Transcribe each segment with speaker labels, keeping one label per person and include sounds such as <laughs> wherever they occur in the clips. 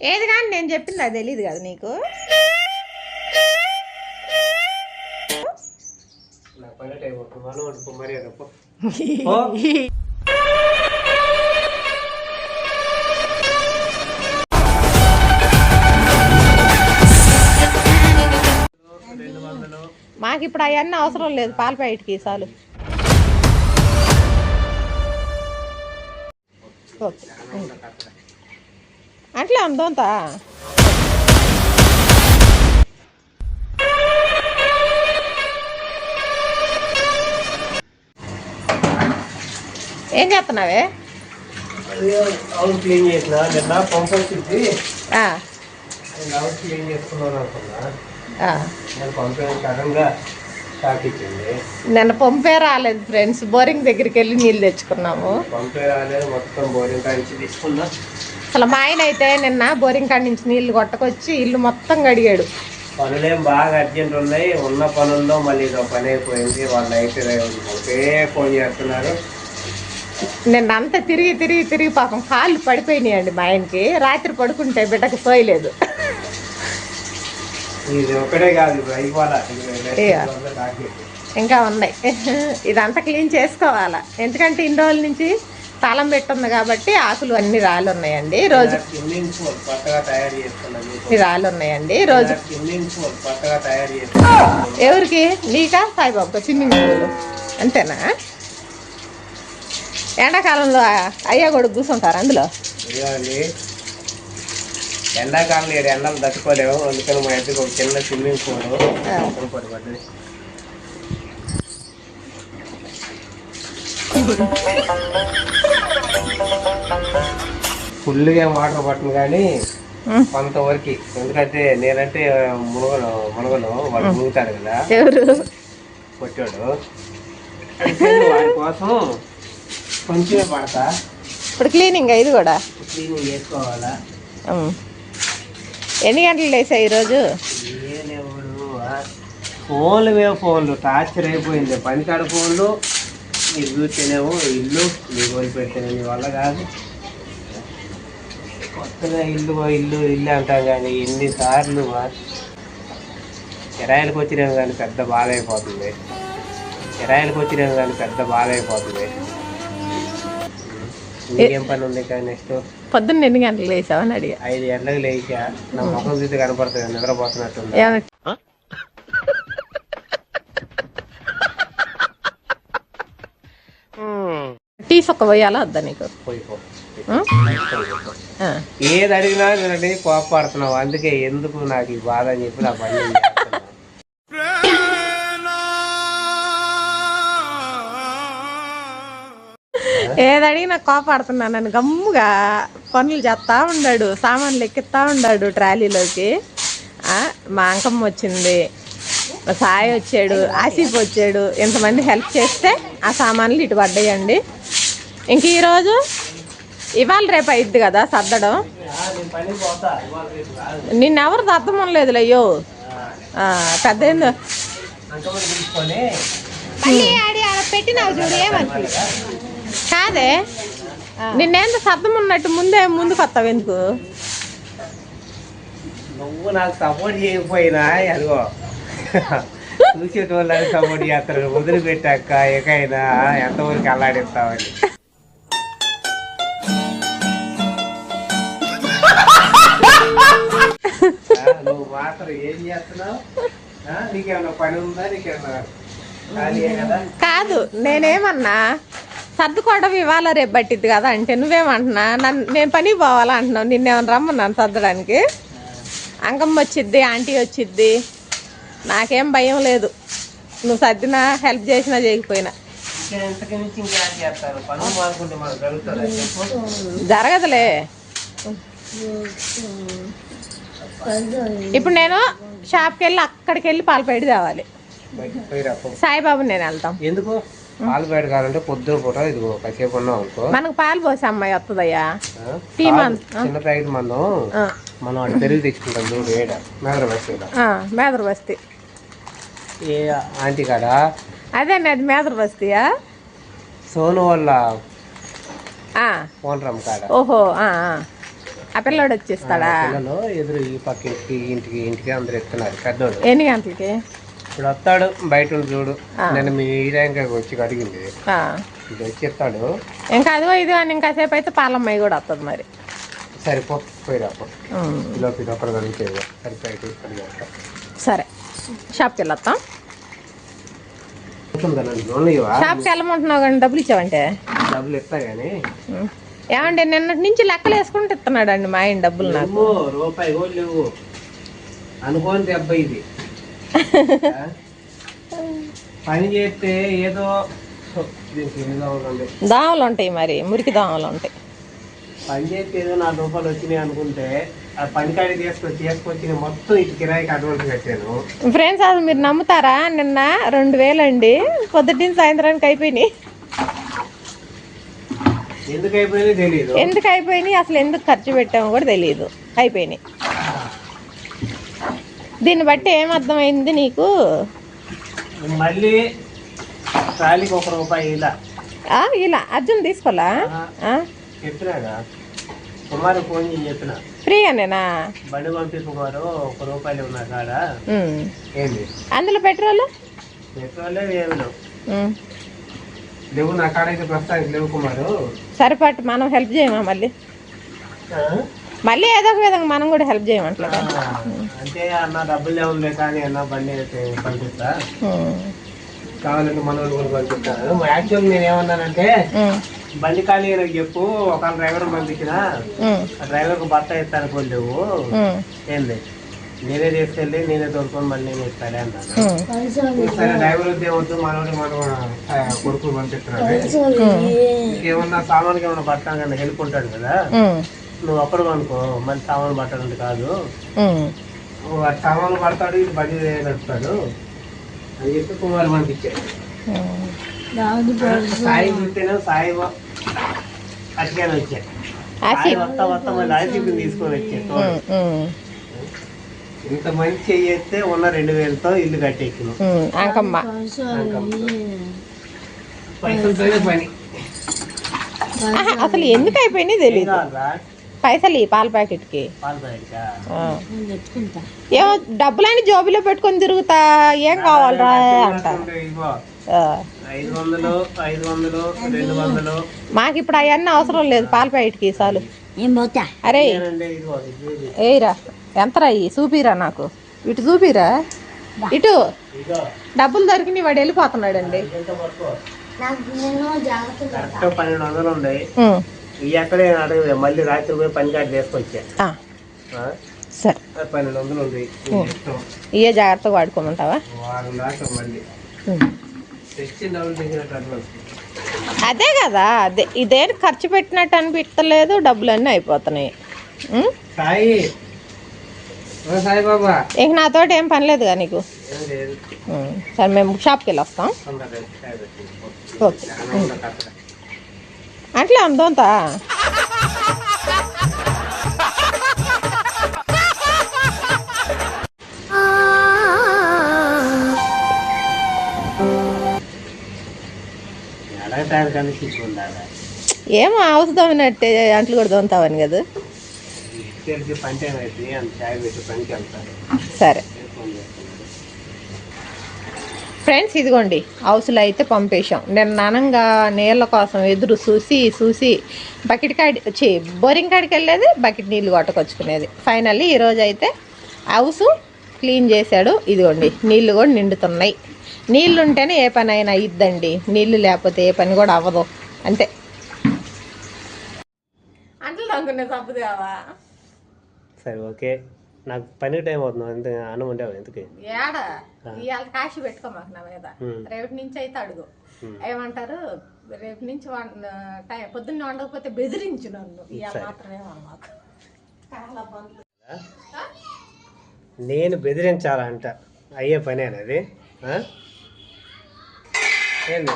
Speaker 1: ఏది కానీ నేను చెప్పింది అది తెలియదు కదా నీకు. <laughs> మాకు ఇప్పుడు అవన్నీ అవసరం లేదు. పాల ప్యాకెట్కి చాలు. ఓకే. అట్లా ఉందంతా ఏం చేస్తున్నావే?
Speaker 2: క్లీన్ చేసిన. నిన్న పంప్ వచ్చింది. క్లీన్ చేసుకున్నాను అనుకున్నా.
Speaker 1: నిన్న పంపే రాలేదు ఫ్రెండ్స్ బోరింగ్ దగ్గరికి వెళ్ళి నీళ్ళు తెచ్చుకున్నాము.
Speaker 2: పంపే రాలేదు. మొత్తం బోరింగ్ తీసుకున్నా.
Speaker 1: అసలు మా ఆయన అయితే నిన్న బోరింగ్ కాడి నుంచి నీళ్ళు కొట్టకొచ్చి ఇల్లు మొత్తం గడిగాడు
Speaker 2: పనులేం బాగా అర్జెంట్ ఉన్నాయి. ఉన్న పనుల్లో మళ్ళీ ఇదో పని అయిపోయింది. వాళ్ళు అయితే ఒకే ఫోన్ చేస్తున్నారు.
Speaker 1: నిన్న అంతా తిరిగి తిరిగి తిరిగి పాపం కాళ్ళు పడిపోయినాయండి మా ఆయనకి. రాత్రి పడుకుంటే బిడ్డకు సోయలేదు.
Speaker 2: ఇది ఒకటే కాదు.
Speaker 1: ఇంకా ఉన్నాయి. ఇదంతా క్లీన్ చేసుకోవాలా. ఎందుకంటే ఇన్ని రోజుల నుంచి తాళం పెట్టుంది కాబట్టి ఆకులు అన్ని రాళ్ళు ఉన్నాయండి. రోజు రాళ్ళు ఉన్నాయండి. రోజు ఎవరికి? నీకా? సాయిబాబుకా? స్విమ్మింగ్ పూల్ అంతేనా? ఎండాకాలంలో అయ్యా కూడా కూర్చుంటారు అందులో?
Speaker 2: ఎండాకాలం ఏడు ఎండలు తట్టుకోలేము అందుకని మా ఇంటికి ఒక చిన్న స్విమ్మింగ్ పూల్ ఫుల్గా వాటర్ పట్టను కానీ. కొంతవరకు. ఎందుకంటే నేనంటే మునగను మునగను వాడు మునుగుతాడు కదా. కొట్టాడు. వాడి కోసం కొంచెమే పడతా.
Speaker 1: ఇప్పుడు క్లీనింగ్ ఇది కూడా?
Speaker 2: క్లీనింగ్ చేసుకోవాలా.
Speaker 1: ఎన్ని గంటలు లేసాయి ఈరోజు?
Speaker 2: ఫోన్లు మీద ఫోన్లు. టార్చర్ అయిపోయింది. పనికాడ ఫోన్లు మీరు చూస్తేనేమో ఇల్లు మీరు వదిలిపెడితేనే మీ వల్ల కాదు. కొత్తగా ఇల్లు ఇల్లు ఇల్లు అంటాం కానీ ఎన్నిసార్లు కిరాయిలకు వచ్చినాం కానీ పెద్ద బాధ అయిపోతుంది. కిరాయిలకు వచ్చినాం కానీ పెద్ద బాధ అయిపోతుంది. ఇంకేం పని ఉంది కానీ నెక్స్ట్
Speaker 1: పొద్దున్న ఎన్ని గంటలు లేసావని అడిగా.
Speaker 2: ఐదు గంటలకు లేచా. నా ముఖం చూస్తే కనపడుతుంది నిద్రపోతున్నట్టుంది.
Speaker 1: ఏమన్నా టీ సొక్క పోయాలా వద్దా నీకు.
Speaker 2: ఏది అడిగినా నేను కోపడుతున్నావు అందుకే ఎందుకు నాకు ఈ బాధ అని చెప్పి నా పని. <laughs>
Speaker 1: ఏది అడిగినా కోపాడుతున్నా నన్ను గమ్ముగా పనులు చేస్తా ఉన్నాడు సామాన్లు ఎక్కిస్తా ఉన్నాడు ట్రాలీలోకి. మా అంకమ్మ వచ్చింది. సాయి వచ్చాడు ఆసిఫ్ వచ్చాడు. ఇంతమంది హెల్ప్ చేస్తే ఆ సామాన్లు ఇటు పడ్డాయండి. ఇంక ఈరోజు ఇవాళ రేపు అయిద్ది కదా సర్దడం. నిన్నెవరు సర్దమని లేదులే అయ్యో. ఆ, పెద్ద ఏందో? కాదే? నిన్నేందో శబ్దం ఉన్నట్టు ముందే ముందుకు వస్తావు ఎందుకు?
Speaker 2: నువ్వు నాకు సపోర్ట్ చేయకపోయినా అదిగో. చూసేటోళ్ళని సపోర్ట్ చేస్తారు వదిలిపెట్టాక ఎకైనా ఎంతవరకు అల్లాడిస్తావని. మాత్రం ఏం చేస్తున్నావు? నీకేమన్నా పని ఉందా? నీకేమన్నా కదా
Speaker 1: నేనేమన్నా సర్దుకోవడం ఇవాళ రేపు పట్టిద్ది కదా అంటే నువ్వేమంటున్నా? నన్ను నేను పనికి పోవాలా అంటున్నావు నిన్నేమన్నా రమ్మన్నాను సర్దడానికి? అంకమ్మ వచ్చిద్ది ఆంటీ వచ్చిద్ది. నాకేం భయం లేదు. నువ్వు సర్దినా హెల్ప్ చేసినా చేయకపోయినా. జరగదులే. ఇప్పుడు నేను షాప్కి వెళ్ళి అక్కడికి వెళ్ళి పాలు పెట్టి తేవాలి. సాయిబాబు నేను వెళ్తాం.
Speaker 2: ఎందుకు? పాలు బయట కావాలంటే పొద్దున పూట ఇదిగో కాసేపు ఉన్నాం అనుకో.
Speaker 1: మనకు పాలు పోసే అమ్మాయి వస్తుందయ్యా టీ మంద్
Speaker 2: చిన్న ప్యాకెట్ మందం
Speaker 1: ఆ,
Speaker 2: మనం అటు పెరుగు తెచ్చుకుంటాం చూడు ఏడ మేదర బస్తీలో
Speaker 1: ఆ, మేదర్ బస్తీ.
Speaker 2: ఏ ఆంటీ కాడ?
Speaker 1: అదే అది మేదర్ బస్తీయా?
Speaker 2: సోను ఫోన్ రమ్ కాడ.
Speaker 1: ఓహో ఆ, పిల్లోడు వచ్చేస్తాడా?
Speaker 2: పిల్లలు ఎదురు ఈ పక్క ఇంటికి ఇంటికి ఇంటికి అందరు ఎత్తున్నారు పెద్దోడు.
Speaker 1: ఎన్ని గంటలకి?
Speaker 2: ఇప్పుడు వస్తాడు బయట ఉండి చూడు. నేను మీ ఈరాంక వచ్చి అడిగింది. ఇది వచ్చి చెప్తాడు.
Speaker 1: ఇంకా అదిగో ఇది అని ఇంకాసేపు అయితే పాలమ్మాయి కూడా వస్తుంది మరి.
Speaker 2: సరిపో పోయిరా పో.
Speaker 1: ఉమ్.
Speaker 2: కిలోకి ఇది ఒకరు కడిగితే సరిపోయి
Speaker 1: సరే. షాప్కి వెళ్ళొస్తాం షాప్కి వెళ్ళమంటున్నావు కానీ డబ్బులు ఇచ్చావంటే?
Speaker 2: డబ్బులు ఇస్తా కానీ
Speaker 1: ఏమంటే నిన్నటి నుంచి లెక్కలు వేసుకుంటూ ఇస్తున్నాడు అండి మా ఆయన డబ్బులు నాకు.
Speaker 2: రూపాయి లేవు. అనుకోని దెబ్బ ఇది? <laughs> పని చేస్తే ఏదో
Speaker 1: దోమలు ఉంటాయి మరి మురికి దోమలు ఉంటాయి.
Speaker 2: పని చేస్తే ఏదో నాలుగు రూపాయలు వచ్చినాయి అనుకుంటే ఆ పని కాడి తీసుకొచ్చి తీసుకొచ్చి మొత్తం ఇటు కిరాయికి అడ్వాన్స్ కట్టాను.
Speaker 1: ఫ్రెండ్స్ అది మీరు నమ్ముతారా? నిన్న రెండు వేలు అండి పొద్దుటిని సాయంత్రానికి అయిపోయినాయి.
Speaker 2: ఎందుకు
Speaker 1: అయిపోయినాయి అసలు ఎందుకు ఖర్చు పెట్టామో కూడా తెలియదు అయిపోయినాయి. దీన్ని బట్టి ఏం అర్థమైంది నీకు?
Speaker 2: మళ్ళీ ట్రాలీకి ఒక రూపాయి ఇలా.
Speaker 1: ఇలా. అర్జున్ తీసుకోలా?
Speaker 2: చెప్పినాగా? కుమారు ఫోన్ చేసి చెప్పిన.
Speaker 1: ఫ్రీగానేనా?
Speaker 2: బండి పంపించుకోరు ఒక రూపాయలు ఉన్నా కాడ. ఏంది?
Speaker 1: అందులో పెట్రోల్?
Speaker 2: పెట్రోలే ఏమి లేవు నా కాడ అయితే ప్రస్తుతానికి లేవు కుమారు.
Speaker 1: సరిపట్టు మనం హెల్ప్ చేయమా మళ్ళీ? మళ్ళీ ఏదో ఒక విధంగా మనం కూడా హెల్ప్ చేయమంటలేదు
Speaker 2: ఆ, అంటే అన్న డబ్బులు ఏముంది కానీ అన్న బండి అయితే పంపిస్తా. కావాలంటే మన కూడా పంపిస్తాను యాక్చువల్ నేను ఏమన్నానంటే బండి ఖాళీ చెప్పు ఒక డ్రైవర్ పంపించిన డ్రైవర్కు భర్త ఇస్తాను కొన్ని లేవు ఏంది? నేనే తీసుకెళ్ళి నేనే తోడుకొని మళ్ళీ నేను ఇస్తాడే అన్నాను సరే డ్రైవర్ ఉద్యోగం వద్దు మనోడి మనం కొడుకు పంపిస్తున్నాడు. ఇంకేమన్నా సామాన్కి ఏమన్నా పట్టాను హెల్ప్ ఉంటాడు కదా. నువ్వు అప్పుడు అనుకో మళ్ళీ సామాన్ పట్టాలంటే కాదు సామాన్లు పడతాడు ఇది బండి నడుపుతాడు అని చెప్పి కుమార్ పంపించాడు. సాయి చూస్తేనే సాయి అటుగానే వచ్చాడు సాయి వస్తా వస్తా మళ్ళీ తీసుకొని వచ్చాడు. ఇంత మంచి చేస్తే ఉన్న రెండు వేలతో ఇల్లు కట్టెక్కిన
Speaker 1: అంకమ్మ.
Speaker 2: పైసలతోనే పని.
Speaker 1: అసలు ఎందుకు అయిపోయినాయి తెలియదు. పైసలు ఈ పాల ప్యాకెట్కి.
Speaker 2: పాలు ప్యాకెటా?
Speaker 1: ఆ. ఏమో డబ్బులని జోబులో పెట్టుకొని తిరుగుతా ఏం కావాలరా అంట. మాకు ఇప్పుడు అవన్నీ అవసరం లేదు పాల ప్యాకెట్కి చాలు. అరే. ఏయిరా ఎంతరా ఇవి చూపిరా నాకు. ఇటు చూపిరా. ఇటు. డబ్బులు దొరికినాయి వాడు వెళ్ళిపోతున్నాడండి.
Speaker 2: ఎంత ఎక్కడే అడగదు మళ్ళీ రాత్రి పోయి పని కాడ చేసుకొచ్చా?
Speaker 1: సరే.
Speaker 2: పన్నెండు వందలు ఉంది.
Speaker 1: ఇవే జాగ్రత్తగా వాడుకోమంటావా అదే కదా. అదే ఇదే ఖర్చు పెట్టినట్టు అనిపించలేదు డబ్బులన్నీ అయిపోతున్నాయి?
Speaker 2: సాయి. ఓ సాయి బాబా.
Speaker 1: ఇంక నాతోటి ఏం పని లేదుగా నీకు. సరే మేము షాప్కి వెళ్ళి వస్తాం. ఓకే. అట్లా అందంతా
Speaker 2: తీసుకుందాగా
Speaker 1: ఏమో అవసరమైనట్టే అంట్లు కూడా దొంతావని కదా. సరే. ఫ్రెండ్స్ ఇదిగోండి హౌస్లో అయితే పంపేశాం. నేను నానంగా నీళ్ళ కోసం ఎదురు చూసి చూసి బకెట్ కాడి వచ్చి బోరింగ్ కాడికి వెళ్ళేది బకెట్ నీళ్ళు కొట్టకొచ్చుకునేది. ఫైనల్లీ ఈరోజు అయితే హౌస్ క్లీన్ చేశాడు. ఇదిగోండి నీళ్ళు కూడా నిండుతున్నాయి. నీళ్ళు ఉంటేనే ఏ పని అయినా ఇద్దండి నీళ్ళు లేకపోతే ఏ పని కూడా అవ్వదు. అంతే. అంటలు అనుకునే తప్పు కావా
Speaker 2: సరే ఓకే. నాకు పని టైం అవుతుంది అంతే అన్నం ఉండేవా ఎందుకు?
Speaker 1: ఏడా? ఇవాళ కాశీ పెట్టుకో మాకు నా మీద. రేపటి నుంచి అయితే అడుగు. ఏమంటారు? రేపు నుంచి టైం పొద్దున్న వండకపోతే బెదిరించు నన్ను. ఇవాళ మాత్రమే మాకు. చాలా బంధువులు. ఆ?
Speaker 2: నేను బెదిరించాలంట. అయ్యే పని? ఏంది?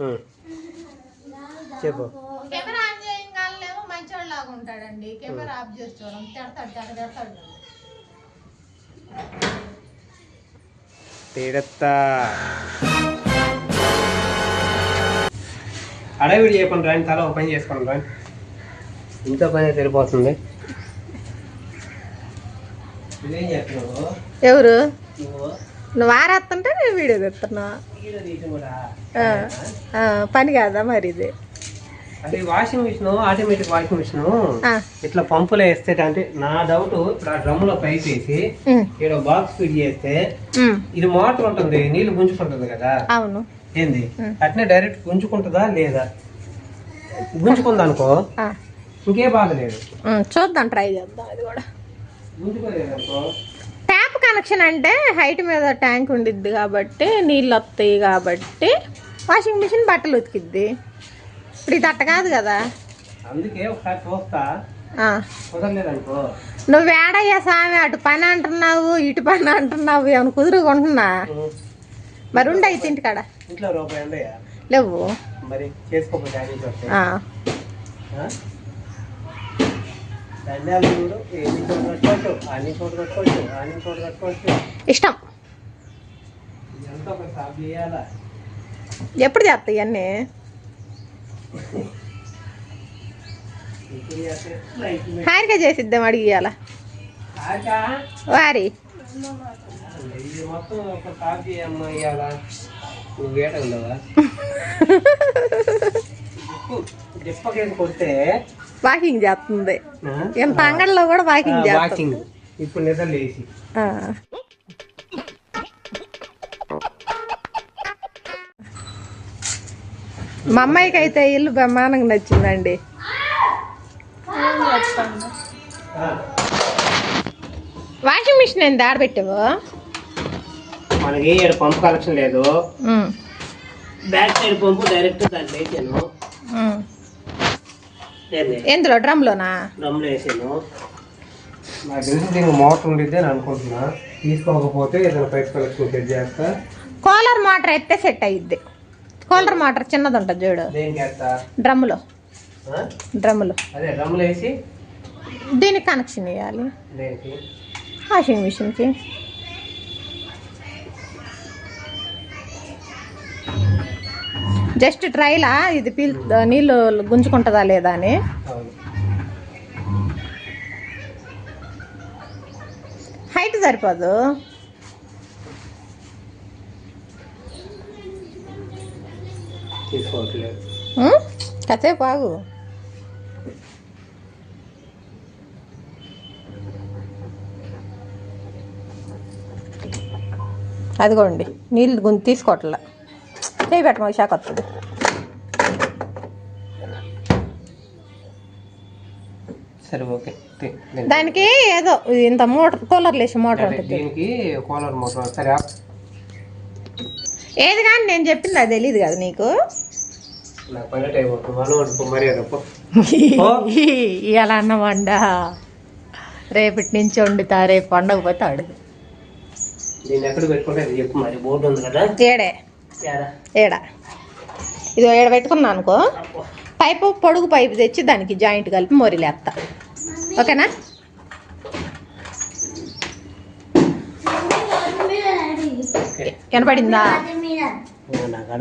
Speaker 2: ఉమ్. చెప్పు.
Speaker 1: ఉంటాడండి. కెమెరా ఆఫ్ చేసి చూడం తిడతాడు తిడతాడు.
Speaker 2: తిడతా. అడవిడి చేయకుండా రాని తల పని చేసుకోండి రాని ఇంట్లో పని సరిపోతుంది
Speaker 1: ఎవరు?
Speaker 2: నువ్వు?
Speaker 1: ఆరేస్తుంటే నేను వీడియో తెస్తున్నా. పని కాదా మరి ఇది?
Speaker 2: అది washing machine automatic washing machine ఇట్లా పంపులో వేస్తే అంటే నా డౌట్ ఇప్పుడు ఆ డ్రమ్లో పైప్ వేసి ఇక్కడ బాక్స్ ఫిట్ చేస్తే ఇది మోటార్ ఉంటుంది నీళ్ళు గుంజుకుంటుంది కదా.
Speaker 1: అవును.
Speaker 2: ఏంది. అట్నే డైరెక్ట్ గుంజుకుంటుందా లేదా? గుంజుకుంది అనుకో ఇంకే బాధ లేదు.
Speaker 1: ఉమ్, చూద్దాం ట్రై చేద్దాం అది కూడా.
Speaker 2: గుంజుకోలేదు అనుకో
Speaker 1: ట్యాప్ కనెక్షన్ అంటే హైట్ మీద ట్యాంక్ ఉండిద్ది కాబట్టి నీళ్ళు వస్తాయి కాబట్టి వాషింగ్ మిషన్ బట్టలు ఉతికిద్ది. ఇప్పుడు ఇది అట్ట కాదు కదా?
Speaker 2: అందుకే ఒకసారి చూస్తా.
Speaker 1: నువ్వు వేడయ్యా సామి అటు పని అంటున్నావు ఇటు పని అంటున్నావు ఏమైనా కుదురుకుంటున్నా? మరి ఉండి అయితే ఇంటికాడ
Speaker 2: ఇంట్లో రూపాయి ఉండయా
Speaker 1: లేవు.
Speaker 2: మరి చేసుకోకపోతే
Speaker 1: ఇష్టం. ఎప్పుడు చేస్తాయి ఇవన్నీ
Speaker 2: ఇప్పుడు చేస్తే లైట్ మీద.
Speaker 1: హారిక చేసిద్దాం అడిగి? వారి. వాకింగ్ చేస్తుంది? ఇంత అంగడిలో కూడా వాకింగ్ చేస్తుంది.
Speaker 2: ఇప్పుడు నిద్ర లేచి.
Speaker 1: మా అమ్మాయికి అయితే ఇల్లు బ్రహ్మాండంగా నచ్చిందండి. వాషింగ్ మిషన్ ఏంది ఆడబెట్టావు
Speaker 2: మనకి ఇక్కడ పంపు కలెక్షన్ లేదు. బ్యాక్ సైడ్ పంపు డైరెక్ట్ దాంట్లో వేసాను.
Speaker 1: ఎందులో డ్రమ్లోనా?
Speaker 2: డ్రమ్లో వేసాను. నాకు తెలిసి దీనికి మోటార్ ఉండిద్ది అని అనుకుంటున్నా. తీసుకోకపోతే ఏదైనా పైప్ కలెక్షన్ సెట్ చేస్తా.
Speaker 1: కూలర్ మోటార్ అయితే సెట్ అయ్యిద్ది కూలర్ మోటార్ చిన్నది ఉంటుంది చూడు డ్రమ్ములో? డ్రమ్ములో. దీనికి కనెక్షన్ ఇవ్వాలి వాషింగ్ మిషన్కి. జస్ట్ ట్రైలా ఇది పీల్ నీళ్ళు గుంజుకుంటుందా లేదా అని. హైట్ సరిపోదు. కాసేపు ఆగు అదిగోండి నీళ్ళు గుంజి తీసుకోవట్లే. చేయి పెట్టమ షాక్ వస్తుంది.
Speaker 2: సరే ఓకే. దీనికి-
Speaker 1: ఏదో ఇంత మోటార్ కూలర్ లేసి మోటార్
Speaker 2: దీనికి కూలర్ మోటార్ సరే.
Speaker 1: ఏది కానీ నేను చెప్పింది అది తెలియదు కదా నీకు. <laughs> ఇలా అన్నమండ రేపటి నుంచి వండుతా రేపు పండగ పోతే అడుగు ఏడే ఇది ఏడ? పెట్టుకున్నా అనుకో. పైపు పొడుగు పైపు తెచ్చి దానికి జాయింట్ కలిపి మొరిలేస్తా ఓకేనా?
Speaker 2: ఓకే.
Speaker 1: వినపడిందా?
Speaker 2: నాకు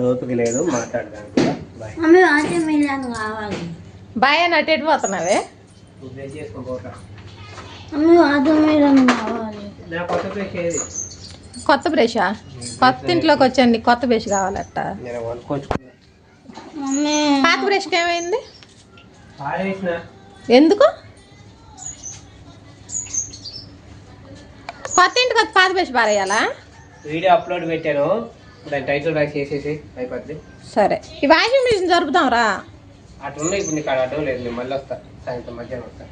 Speaker 2: లేదు. మాట్లాడదాను కూడా బాయ్
Speaker 3: మమ్మీ వాటర్ మిలన్ కావాలి.
Speaker 1: బాయ్ అని అటు ఎటు పోతున్నావే?
Speaker 2: బ్రష్ కొత్త బ్రష్
Speaker 1: కొత్త బ్రషా కొత్త ఇంట్లోకి వచ్చాను నీకు కొత్త బ్రష్ కావాలట. పాత బ్రష్కి ఏమైంది? ఎందుకు? కొత్త ఇంటికి వచ్చి పాత బ్రష్ పారేయాలా?
Speaker 2: వీడియో అప్లోడ్ పెట్టాను. దాని టైటిల్ రాసి చేసేసి అయిపోద్ది.
Speaker 1: సరే. ఈ వాషింగ్ మిషన్ జరుపుతాం రా
Speaker 2: అటు ఇప్పుడు నీకు అడ్డం లేదు నేను మళ్ళీ వస్తా. సాయంత్రం మధ్యాహ్నం వస్తా.